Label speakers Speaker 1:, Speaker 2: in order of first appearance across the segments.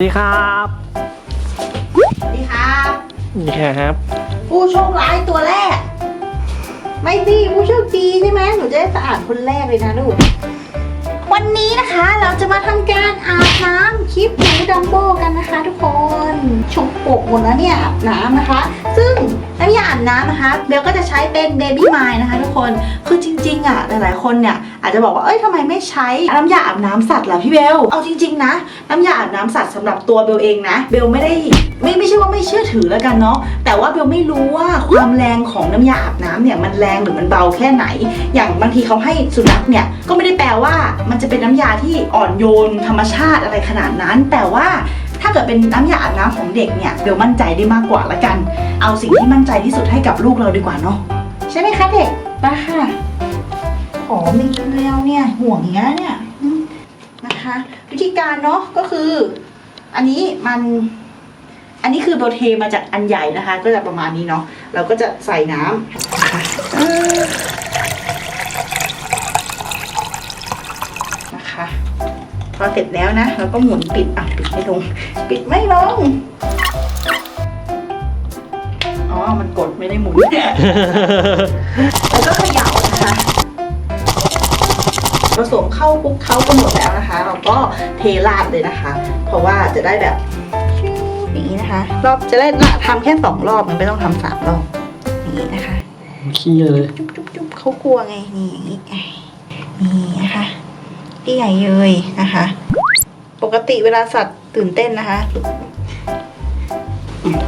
Speaker 1: สวัสดีครับ
Speaker 2: สวัสดีครับ
Speaker 1: นี่ครับ
Speaker 2: ผู้โชคร้ายตัวแรก ไม่สิผู้โชคดีใช่ไหมหนูจะได้สะอาดคนแรกเลยนะลูกวันนี้นะคะเราจะมาทำการอาบน้ำคลิปหนูดัมโบกันนะคะ ทุกคนชุบปกหมดแล้วเนี่ยอาบน้ำนะคะ ซึ่งน้ำยาอาบน้ำนะคะเบลก็จะใช้เป็นเบบี้มายนะคะ ทุกคนคือจริง ๆอะหลายๆคนเนี่ยอาจจะบอกว่าเอ้ยทำไมไม่ใช้น้ำยาอาบน้ำสัตว์ล่ะพี่เบลเอาจริง ๆ นะ น้ำยาอาบน้ำสัตว์สำหรับตัวเบลเองนะ เบลไม่ได้ไม่ไม่ใช่ว่าไม่เชื่อถือแล้วกันเนาะแต่ว่าเบลไม่รู้ว่าความแรงของน้ำยาอาบน้ำเนี่ยมันแรงหรือมันเบาแค่ไหน อย่างบางทีเขาให้สุนัขเนี่ยก็ไม่ได้แปลว่ามันจะเป็นน้ำยาที่อ่อนโยนธรรมชาติอะไรขนาดนั้น แต่ว่าถ้าเกิดเป็นน้ำยาอาบน้ำของเด็กเนี่ยเบลมั่นใจได้มากกว่าละกัน เอาสิ่งที่มั่นใจที่สุดให้กับลูกเราดีกว่าเนาะใช่ไหมคะเด็กไปค่ะ ขอมีแมวเนี่ยห่วงอย่างนี้ยเนี่ยอืมนะคะ วิธีการเนาะก็คือ อันนี้มัน อันนี้คือเบลเทมาจากอันใหญ่นะคะ ก็จะประมาณนี้เนาะเราก็จะใส่น้ำนะคะเออนะคะพอเสร็จแล้วนะเราก็หมุนปิดอะปิดไม่ลง ปิดไม่ลงอ๋อมันกดไม่ได้หมุนแล้วก็เขย่านะคะ ผสมเข้าคลุกเข้ากันหมดแล้วนะคะ เราก็เทราดเลยนะคะ เพราะว่าจะได้แบบชิวอย่างนี้นะคะ รอบจะได้ทำแค่สองรอบมันไม่ต้องทำสามรอบอย่างนี้นะคะ
Speaker 1: ขี้เลย
Speaker 2: จุ๊บจุ๊บจุ๊บเขากลัวไงนี่อย่างนี้นี่นะคะพี่ใหญ่เยยนะคะ ปกติเวลาสัตว์ตื่นเต้นนะคะ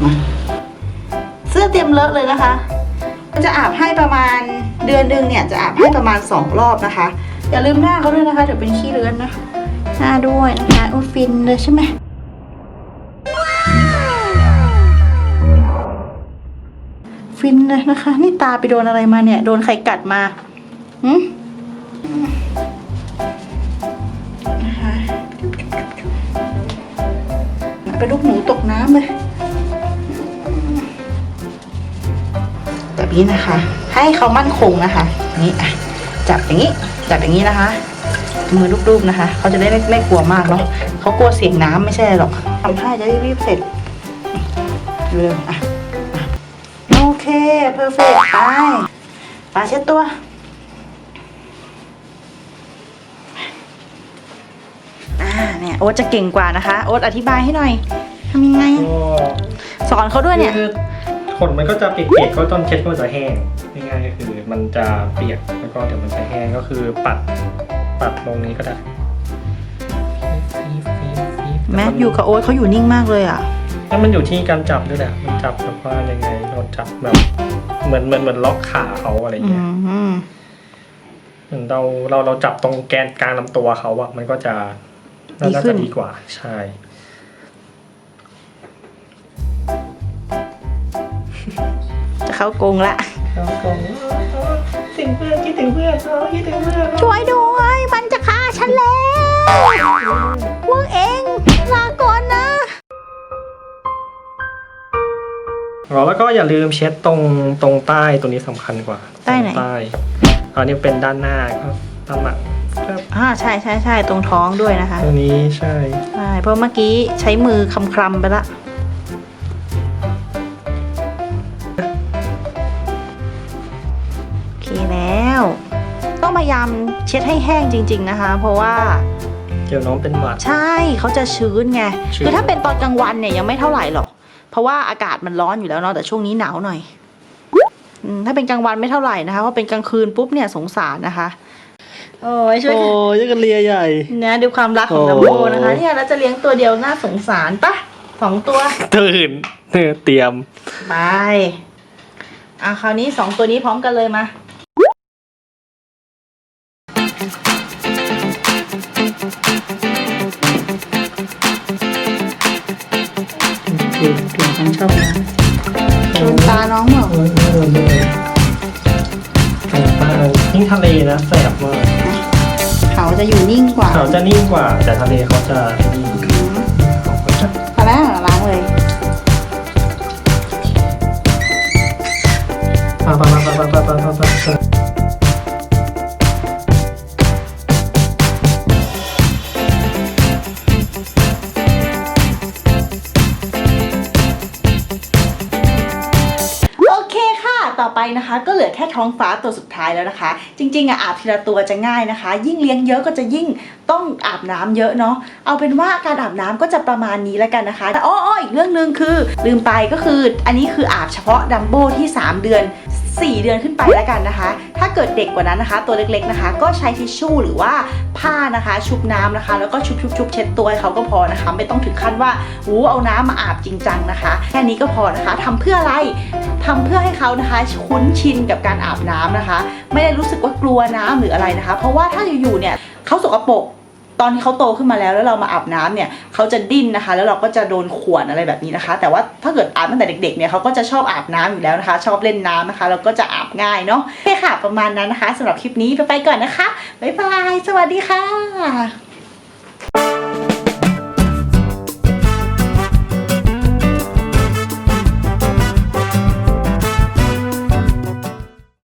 Speaker 2: มาเสื้อเตรียมเลอะเลยนะคะก็ จะอาบให้ประมาณเดือนหนึ่งเนี่ยจะอาบให้ประมาณสองรอบนะคะ อย่าลืมหน้าเขาด้วยนะคะเดี๋ยวเป็นขี้เลื้อนนะหน้าด้วยนะคะโอ้ฟินเลยใช่ไหมฟินเลยนะคะ นี่ตาไปโดนอะไรมาเนี่ย โดนใครกัดมาหืมนะคะเป็นลูกหนูตกน้ำเลย แบบนี้นะคะ ให้เขามั่นคงนะคะ นี่อะจับอย่างนี้ จับอย่างนี้นะคะ มือรูปๆนะคะ เขาจะได้ไม่ไม่กลัวมากเนาะเขากลัวเสียงน้ำไม่ใช่หรอกทำให้จะได้รีบเสร็จเร็วๆอะอะโอเคเพอร์เฟกไปปาเช็ดตัวอ่าเนี่ยโอ๊ตจะเก่งกว่านะคะ โอ๊ตอธิบายให้หน่อยทำยังไง
Speaker 1: ก็
Speaker 2: สอนเขาด้วยเนี่ย
Speaker 1: คือ ขนมันก็จะเปียกๆก็ต้องเช็ดก็จะแห้งง่ายๆก็คือ มันจะเปียกแล้วก็เดี๋ยวมันจะแห้งก็คือปัดปัดลงนี้ก็ได้
Speaker 2: แม็กอยู่กับโอ๊ตเขาอยู่นิ่งมากเลยอะ
Speaker 1: แล้วมันอยู่ที่การจับด้วยแหละมันจับแบบว่ายังไงเราจับแบบเหมือนเหมือนเหมือนล็อกขาเขาอะไร
Speaker 2: อื
Speaker 1: เงี้ย
Speaker 2: ม
Speaker 1: เหมือนเราเราเราจับตรงแกนกลางลำตัวเขาอะมันก็จะน่า
Speaker 2: ดีขึ้น
Speaker 1: จะดีกว่า ใช่
Speaker 2: เข้ากรงละ
Speaker 1: เราคงคิดถึงเพื่อนคิดถึงเพื่อนเราคิดถึงเพื่อน
Speaker 2: ช่วยด้วยมันจะฆ่าฉันแล้วพวกเองลาก่อนนะ
Speaker 1: อ๋อแล้วก็อย่าลืมเช็ดตรงตรงใต้ตัวนี้สำคัญกว่า
Speaker 2: ใต้ไหน
Speaker 1: ตรงใต้อันนี้เป็นด้านหน้าครับด้านหลังครับ
Speaker 2: อ่าใช่ใช่ใช่ตรงท้องด้วยนะคะ
Speaker 1: ตัวนี้ใช่
Speaker 2: ใช่เพราะเมื่อกี้ใช้มือคำคลำไปละายามเช็ดให้แห้งจริง ๆนะคะ เพราะว่า
Speaker 1: เดี๋ยวน้องเป็นหวัด
Speaker 2: ใช่เขาจะชื้นไง
Speaker 1: ชื้น
Speaker 2: คือถ้าเป็นตอนกลางวันเนี่ยยังไม่เท่าไหร่หรอก เพราะว่าอากาศมันร้อนอยู่แล้วเนาะแต่ช่วงนี้หนาวหน่อยอืมถ้าเป็นกลางวันไม่เท่าไหร่นะคะเพราะเป็นกลางคืนปุ๊บเนี่ยสงสารนะคะ โอ้ยช่วย
Speaker 1: โอ้ยกันเลียใหญ่
Speaker 2: นะดูความรักของ
Speaker 1: โอ้
Speaker 2: ลัมโบนะคะเนี่ยเราจะเลี้ยงตัวเดียวน่าสงสารปะสองตัว
Speaker 1: ตื่นเตรียม
Speaker 2: ไป อะคราวนี้สองตัวนี้พร้อมกันเลยมา เก่งเก่งฉันชอบนะโดนตาน้องเหรอ
Speaker 1: โอ้ยโอ้ยโอ้ยแสบมากยิ่งทะเลนะแสบมาก
Speaker 2: เขาจะอยู่นิ่งกว่า
Speaker 1: เขาจะนิ่งกว่า แต่ทะเลเขาจะนิ่ง
Speaker 2: ต่อไปนะคะ ก็เหลือแค่ท้องฟ้าตัวสุดท้ายแล้วนะคะ จริงๆอะอาบทีละตัวจะง่ายนะคะ ยิ่งเลี้ยงเยอะก็จะยิ่งต้องอาบน้ำเยอะเนาะเอาเป็นว่าการอาบน้ำก็จะประมาณนี้แล้วกันนะคะแต่อ้ออ้ออีกเรื่องหนึ่งคือ ลืมไปก็คืออันนี้คืออาบเฉพาะดัมโบที่ 3 เดือน 4 เดือนขึ้นไปแล้วกันนะคะ ถ้าเกิดเด็กกว่านั้นนะคะ ตัวเล็กๆนะคะ ก็ใช้ทิชชู่หรือว่าผ้านะคะ ชุบน้ำนะคะ แล้วก็ชุบๆๆเช็ดตัวให้เขาก็พอนะคะ ไม่ต้องถึงขั้นว่าอู้เอาน้ำมาอาบจริงจังนะคะ แค่นี้ก็พอนะคะทำเพื่ออะไร ทำเพื่อให้เขานะคะคุ้นชินกับการอาบน้ำนะคะ ไม่ได้รู้สึกว่ากลัวน้ำหรืออะไรนะคะ เพราะว่าถ้าอยู่ๆเนี่ยเขาสกปรกตอนที่เขาโตขึ้นมาแล้วแล้วเรามาอาบน้ำเนี่ยเขาจะดิ้นนะคะ แล้วเราก็จะโดนข่วนอะไรแบบนี้นะคะ แต่ว่าถ้าเกิดอาบตั้งแต่เด็กๆเนี่ยเขาก็จะชอบอาบน้ำอยู่แล้วนะคะ ชอบเล่นน้ำนะคะแล้วก็จะอาบง่ายเนาะโอเคค่ะประมาณนั้นนะคะสำหรับคลิปนี้ไปไปก่อนนะคะบ๊ายบายสวัสดีค่ะ